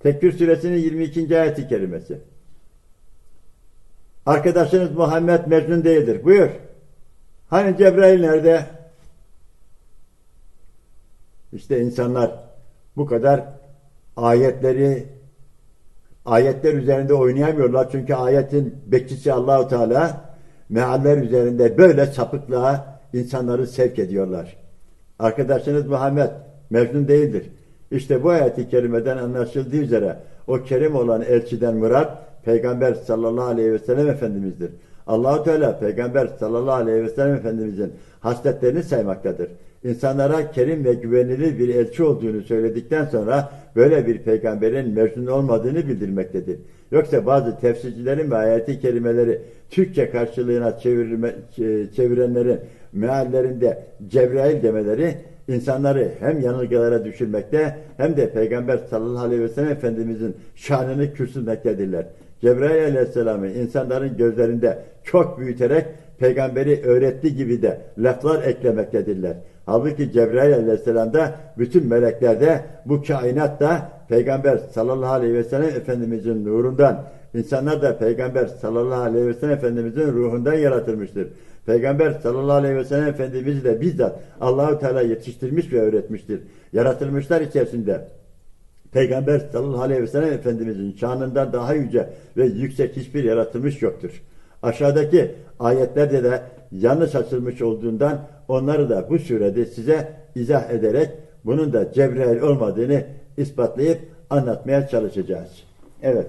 Tekbir suresinin 22. ayeti kerimesi. Arkadaşınız Muhammed Mecnun değildir. Buyur. Hani Cebrail nerede? İşte insanlar bu kadar ayetleri ayetler üzerinde oynayamıyorlar. Çünkü ayetin bekçisi Allahu Teala mealler üzerinde böyle sapıklığa insanları sevk ediyorlar. Arkadaşınız Muhammed Mecnun değildir. İşte bu ayeti kerimeden anlaşıldığı üzere o kerim olan elçiden murat Peygamber sallallahu aleyhi ve sellem Efendimiz'dir. Allahu Teala Peygamber sallallahu aleyhi ve sellem Efendimiz'in hasletlerini saymaktadır. İnsanlara kerim ve güvenilir bir elçi olduğunu söyledikten sonra böyle bir peygamberin mecnun olmadığını bildirmektedir. Yoksa bazı tefsircilerin ve ayeti kelimeleri Türkçe karşılığına çevirme, çevirenlerin meallerinde Cebrail demeleri insanları hem yanılgılara düşürmekte hem de Peygamber sallallahu aleyhi ve sellem Efendimizin şanını kürsülmektedirler. Cebrail aleyhisselamı insanların gözlerinde çok büyüterek peygamberi öğrettiği gibi de laflar eklemektedirler. Halbuki Cebrail aleyhisselam da bütün melekler de bu kainat da Peygamber sallallahu aleyhi ve sellem Efendimizin nurundan, insanlar da Peygamber sallallahu aleyhi ve sellem Efendimizin ruhundan yaratılmıştır. Peygamber sallallahu aleyhi ve sellem Efendimiz de bizzat Allahu Teala yetiştirmiş ve öğretmiştir. Yaratılmışlar içerisinde Peygamber sallallahu aleyhi ve sellem Efendimizin şanından daha yüce ve yüksek hiçbir yaratılmış yoktur. Aşağıdaki ayetlerde de yanlış açılmış olduğundan onları da bu surede size izah ederek bunun da Cebrail olmadığını ispatlayıp anlatmaya çalışacağız. Evet.